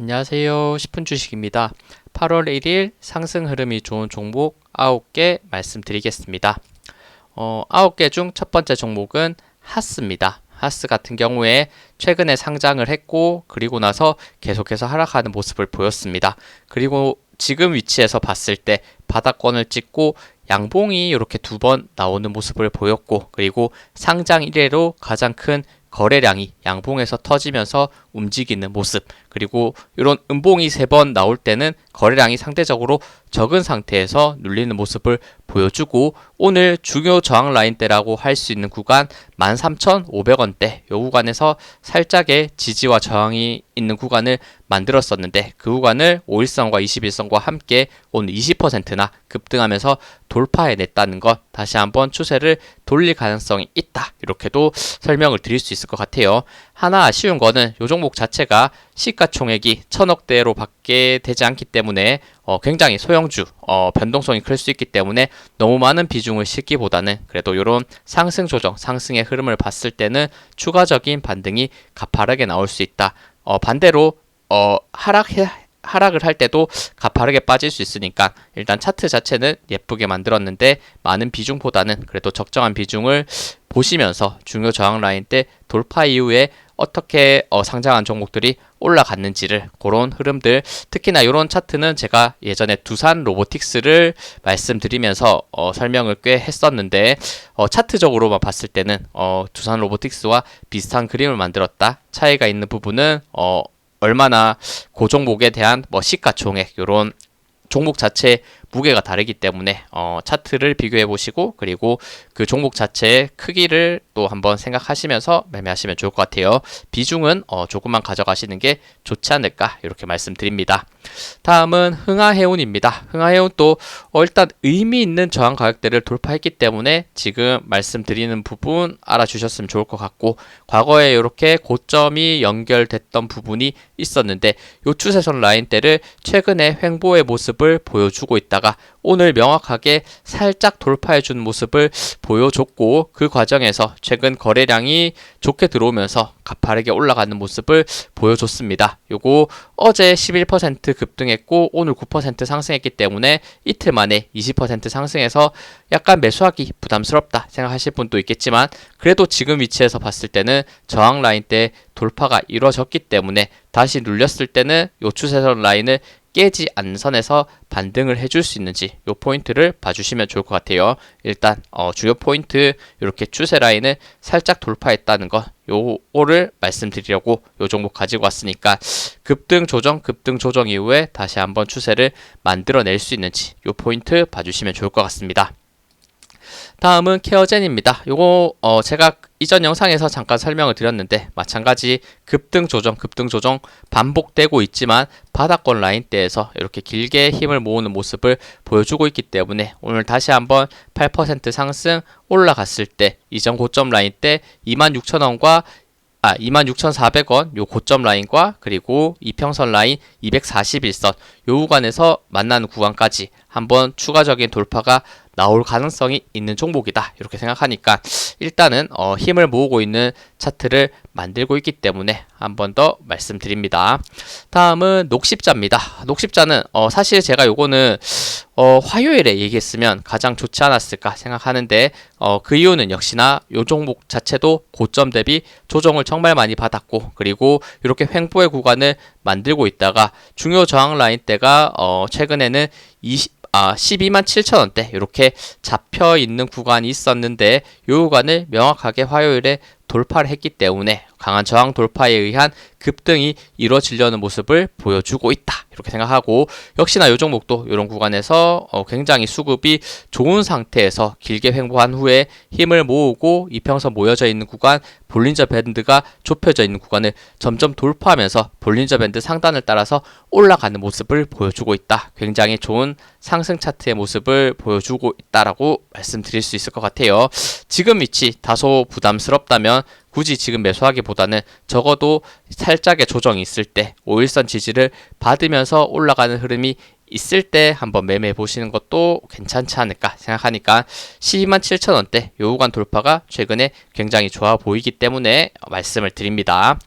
안녕하세요. 10분 주식입니다. 8월 1일 상승 흐름이 좋은 종목 9개 말씀드리겠습니다. 어, 9개 중 첫 번째 종목은 하스입니다. 하스 같은 경우에 최근에 상장을 했고 그리고 나서 계속해서 하락하는 모습을 보였습니다. 그리고 지금 위치에서 봤을 때 바닥권을 찍고 양봉이 이렇게 두 번 나오는 모습을 보였고 그리고 상장 이래로 가장 큰 거래량이 양봉에서 터지면서 움직이는 모습. 그리고 이런 음봉이 세 번 나올 때는 거래량이 상대적으로 적은 상태에서 눌리는 모습을 보여주고 오늘 중요 저항 라인대라고 할 수 있는 구간 13,500원대. 이 구간에서 살짝의 지지와 저항이 있는 구간을 만들었었는데 그 구간을 5일선과 21선과 함께 오늘 20%나 급등하면서 돌파해냈다는 것. 다시 한번 추세를 돌릴 가능성이 있다. 이렇게도 설명을 드릴 수 있을 것 같아요. 하나 아쉬운 거는 이 종목 자체가 시가총액이 천억대로 밖에 되지 않기 때문에 어, 굉장히 소형주 어, 변동성이 클 수 있기 때문에 너무 많은 비중을 싣기보다는 그래도 이런 상승 조정 상승의 흐름을 봤을 때는 추가적인 반등이 가파르게 나올 수 있다. 어, 반대로 어, 하락해 하락을 할 때도 가파르게 빠질 수 있으니까 일단 차트 자체는 예쁘게 만들었는데 많은 비중보다는 그래도 적정한 비중을 보시면서 중요 저항 라인 때 돌파 이후에 어떻게 어, 상장한 종목들이 올라갔는지를 그런 흐름들. 특히나 이런 차트는 제가 예전에 두산 로보틱스를 말씀드리면서 어, 설명을 꽤 했었는데 어, 차트적으로만 봤을 때는 어, 두산 로보틱스와 비슷한 그림을 만들었다. 차이가 있는 부분은 어, 얼마나 고 종목에 대한 뭐 시가총액 이런 종목 자체 무게가 다르기 때문에 어, 차트를 비교해 보시고 그리고 그 종목 자체의 크기를 또 한번 생각하시면서 매매하시면 좋을 것 같아요. 비중은 어, 조금만 가져가시는 게 좋지 않을까 이렇게 말씀드립니다. 다음은 흥하해운입니다. 흥하해운 또 어, 일단 의미 있는 저항 가격대를 돌파했기 때문에 지금 말씀드리는 부분 알아주셨으면 좋을 것 같고 과거에 이렇게 고점이 연결됐던 부분이 있었는데 요 추세선 라인대를 최근에 횡보의 모습을 보여주고 있다. 있다가 오늘 명확하게 살짝 돌파해 준 모습을 보여줬고 그 과정에서 최근 거래량이 좋게 들어오면서 가파르게 올라가는 모습을 보여줬습니다. 요거 어제 11% 급등했고 오늘 9% 상승했기 때문에 이틀 만에 20% 상승해서 약간 매수하기 부담스럽다 생각하실 분도 있겠지만 그래도 지금 위치에서 봤을 때는 저항 라인 때 돌파가 이루어졌기 때문에 다시 눌렸을 때는 요 추세선 라인을 깨지 않는 선에서 반등을 해줄 수 있는지 이 포인트를 봐주시면 좋을 것 같아요. 일단 어, 주요 포인트 이렇게 추세 라인을 살짝 돌파했다는 것 요거를 말씀드리려고 요 종목 가지고 왔으니까 급등 조정 급등 조정 이후에 다시 한번 추세를 만들어낼 수 있는지 요 포인트 봐주시면 좋을 것 같습니다. 다음은 케어젠입니다. 요거 어 제가 이전 영상에서 잠깐 설명을 드렸는데 마찬가지 급등 조정 급등 조정 반복되고 있지만 바닥권 라인대에서 이렇게 길게 힘을 모으는 모습을 보여주고 있기 때문에 오늘 다시 한번 8% 상승 올라갔을 때 이전 고점 라인대 26,000원과 아, 26,400원 요 고점 라인과 그리고 이평선 라인 241선 요 구간에서 만나는 구간까지 한번 추가적인 돌파가 나올 가능성이 있는 종목이다. 이렇게 생각하니까 일단은 어, 힘을 모으고 있는 차트를 만들고 있기 때문에 한 번 더 말씀드립니다. 다음은 녹십자입니다. 녹십자는 어, 사실 제가 요거는 어, 화요일에 얘기했으면 가장 좋지 않았을까 생각하는데 어, 그 이유는 역시나 요 종목 자체도 고점 대비 조정을 정말 많이 받았고 그리고 이렇게 횡보의 구간을 만들고 있다가 중요 저항 라인대가 어, 최근에는 20 아, 12만 7천 원대 이렇게 잡혀 있는 구간이 있었는데 이 구간을 명확하게 화요일에 돌파를 했기 때문에 강한 저항 돌파에 의한 급등이 이루어지려는 모습을 보여주고 있다. 이렇게 생각하고 역시나 이 종목도 이런 구간에서 어 굉장히 수급이 좋은 상태에서 길게 횡보한 후에 힘을 모으고 이평선 모여져 있는 구간 볼린저 밴드가 좁혀져 있는 구간을 점점 돌파하면서 볼린저 밴드 상단을 따라서 올라가는 모습을 보여주고 있다. 굉장히 좋은 상승 차트의 모습을 보여주고 있다라고 말씀드릴 수 있을 것 같아요. 지금 위치 다소 부담스럽다면 굳이 지금 매수하기보다는 적어도 살짝의 조정이 있을 때 5일선 지지를 받으면서 올라가는 흐름이 있을 때 한번 매매해 보시는 것도 괜찮지 않을까 생각하니까 12만 7천 원대 요 구간 돌파가 최근에 굉장히 좋아 보이기 때문에 말씀을 드립니다.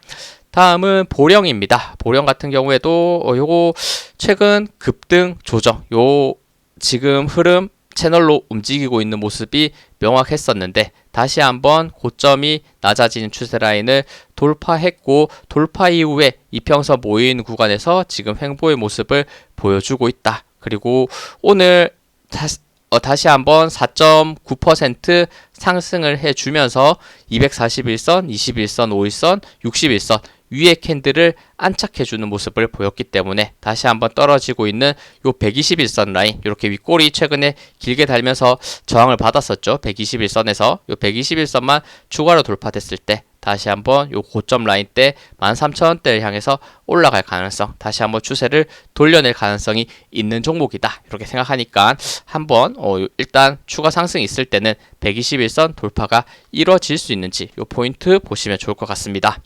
다음은 보령입니다. 보령 같은 경우에도 어, 요거 최근 급등 조정 요 지금 흐름 채널로 움직이고 있는 모습이 명확했었는데 다시 한번 고점이 낮아지는 추세 라인을 돌파했고 돌파 이후에 이평선 모인 구간에서 지금 횡보의 모습을 보여주고 있다. 그리고 오늘 다시 어, 다시 한번 4.9% 상승을 해주면서 241선, 21선, 5일선, 61선 위에 캔들을 안착해주는 모습을 보였기 때문에 다시 한번 떨어지고 있는 요 121선 라인 이렇게 윗골이 최근에 길게 달면서 저항을 받았었죠. 121선에서 요 121선만 추가로 돌파됐을 때 다시 한번 요 고점 라인 때 13,000원대를 향해서 올라갈 가능성, 다시 한번 추세를 돌려낼 가능성이 있는 종목이다. 이렇게 생각하니까 한번 어, 일단 추가 상승이 있을 때는 121선 돌파가 이루어질 수 있는지 요 포인트 보시면 좋을 것 같습니다.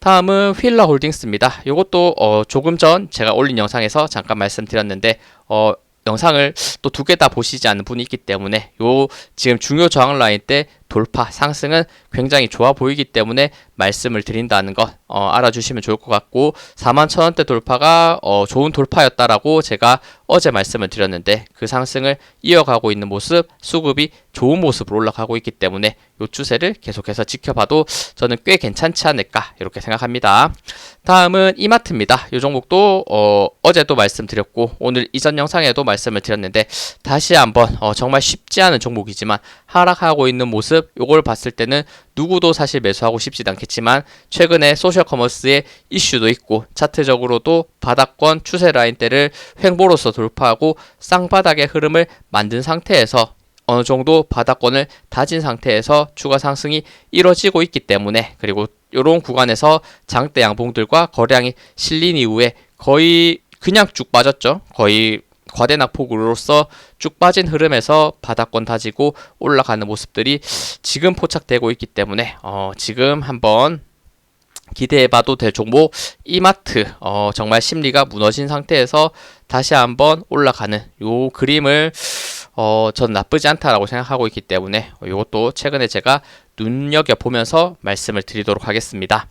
다음은 휠라 홀딩스입니다. 이것도 어, 조금 전 제가 올린 영상에서 잠깐 말씀드렸는데 어, 영상을 또 두 개 다 보시지 않는 분이 있기 때문에 요 지금 중요 저항 라인 때 돌파 상승은 굉장히 좋아 보이기 때문에 말씀을 드린다는 것 어, 알아주시면 좋을 것 같고 4만 천 원대 돌파가 어, 좋은 돌파였다라고 제가 어제 말씀을 드렸는데 그 상승을 이어가고 있는 모습 수급이 좋은 모습으로 올라가고 있기 때문에 요 추세를 계속해서 지켜봐도 저는 꽤 괜찮지 않을까 이렇게 생각합니다. 다음은 이마트입니다. 이 종목도 어, 어제도 말씀드렸고 오늘 이전 영상에도 말씀을 드렸는데 다시 한번 어, 정말 쉽지 않은 종목이지만 하락하고 있는 모습 요걸 봤을 때는 누구도 사실 매수하고 싶지 않겠지만 최근에 소셜 커머스의 이슈도 있고 차트적으로도 바닥권 추세 라인대를 횡보로서 돌파하고 쌍바닥의 흐름을 만든 상태에서 어느 정도 바닥권을 다진 상태에서 추가 상승이 이뤄지고 있기 때문에 그리고 이런 구간에서 장대 양봉들과 거량이 실린 이후에 거의 그냥 쭉 빠졌죠. 거의 과대낙폭으로서 쭉 빠진 흐름에서 바닥권 다지고 올라가는 모습들이 지금 포착되고 있기 때문에 어, 지금 한번 기대해봐도 될 종목 이마트 어, 정말 심리가 무너진 상태에서 다시 한번 올라가는 요 그림을 어, 전 나쁘지 않다라고 생각하고 있기 때문에 이것도 최근에 제가 눈여겨 보면서 말씀을 드리도록 하겠습니다.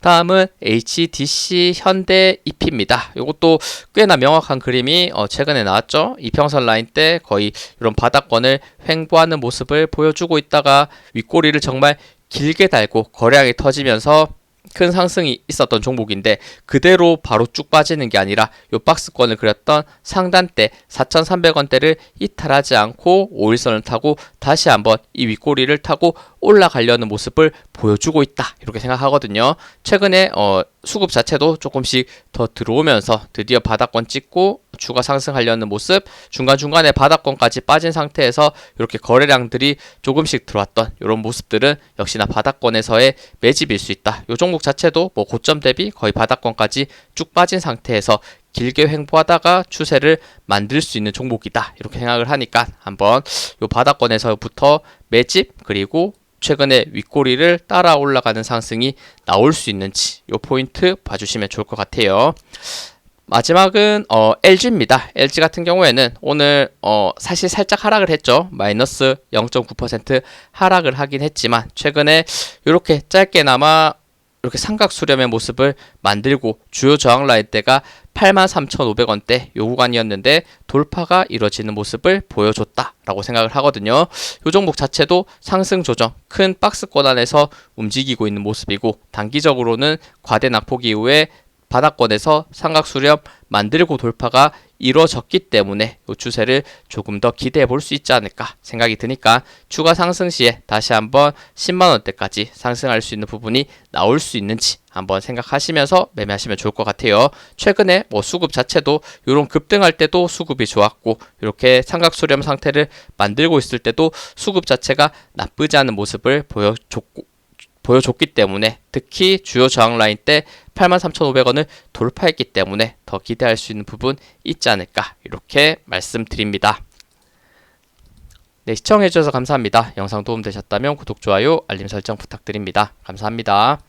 다음은 HDC 현대 EP입니다. 이것도 꽤나 명확한 그림이 어, 최근에 나왔죠. 이평선 라인 때 거의 이런 바닥권을 횡보하는 모습을 보여주고 있다가 윗꼬리를 정말 길게 달고 거량이 터지면서 큰 상승이 있었던 종목인데 그대로 바로 쭉 빠지는 게 아니라 요 박스권을 그렸던 상단대 4,300원대를 이탈하지 않고 5일선을 타고 다시 한번 이 윗꼬리를 타고 올라가려는 모습을 보여주고 있다 이렇게 생각하거든요. 최근에 어, 수급 자체도 조금씩 더 들어오면서 드디어 바닥권 찍고 추가 상승하려는 모습 중간중간에 바닥권까지 빠진 상태에서 이렇게 거래량들이 조금씩 들어왔던 이런 모습들은 역시나 바닥권에서의 매집일 수 있다. 이 종목 자체도 뭐 고점 대비 거의 바닥권까지 쭉 빠진 상태에서 길게 횡보하다가 추세를 만들 수 있는 종목이다. 이렇게 생각을 하니까 한번 이 바닥권에서부터 매집 그리고 최근에 윗꼬리를 따라 올라가는 상승이 나올 수 있는지 이 포인트 봐주시면 좋을 것 같아요. 마지막은 어, LG입니다. LG 같은 경우에는 오늘 어, 사실 살짝 하락을 했죠. 마이너스 0.9% 하락을 하긴 했지만 최근에 이렇게 짧게나마 이렇게 삼각 수렴의 모습을 만들고 주요 저항 라인대가 83,500원대 요 구간이었는데 돌파가 이루어지는 모습을 보여줬다라고 생각을 하거든요. 요 종목 자체도 상승 조정 큰 박스권 안에서 움직이고 있는 모습이고 단기적으로는 과대 낙폭 이후에 바닥권에서 삼각 수렴 만들고 돌파가 이루어졌기 때문에 이 추세를 조금 더 기대해 볼 수 있지 않을까 생각이 드니까 추가 상승 시에 다시 한번 10만 원대까지 상승할 수 있는 부분이 나올 수 있는지 한번 생각하시면서 매매하시면 좋을 것 같아요. 최근에 뭐 수급 자체도 이런 급등할 때도 수급이 좋았고 이렇게 삼각 수렴 상태를 만들고 있을 때도 수급 자체가 나쁘지 않은 모습을 보여줬고 보여줬기 때문에 특히 주요 저항 라인 때 83,500원을 돌파했기 때문에 더 기대할 수 있는 부분 있지 않을까 이렇게 말씀드립니다. 네, 시청해주셔서 감사합니다. 영상 도움되셨다면 구독, 좋아요, 알림 설정 부탁드립니다. 감사합니다.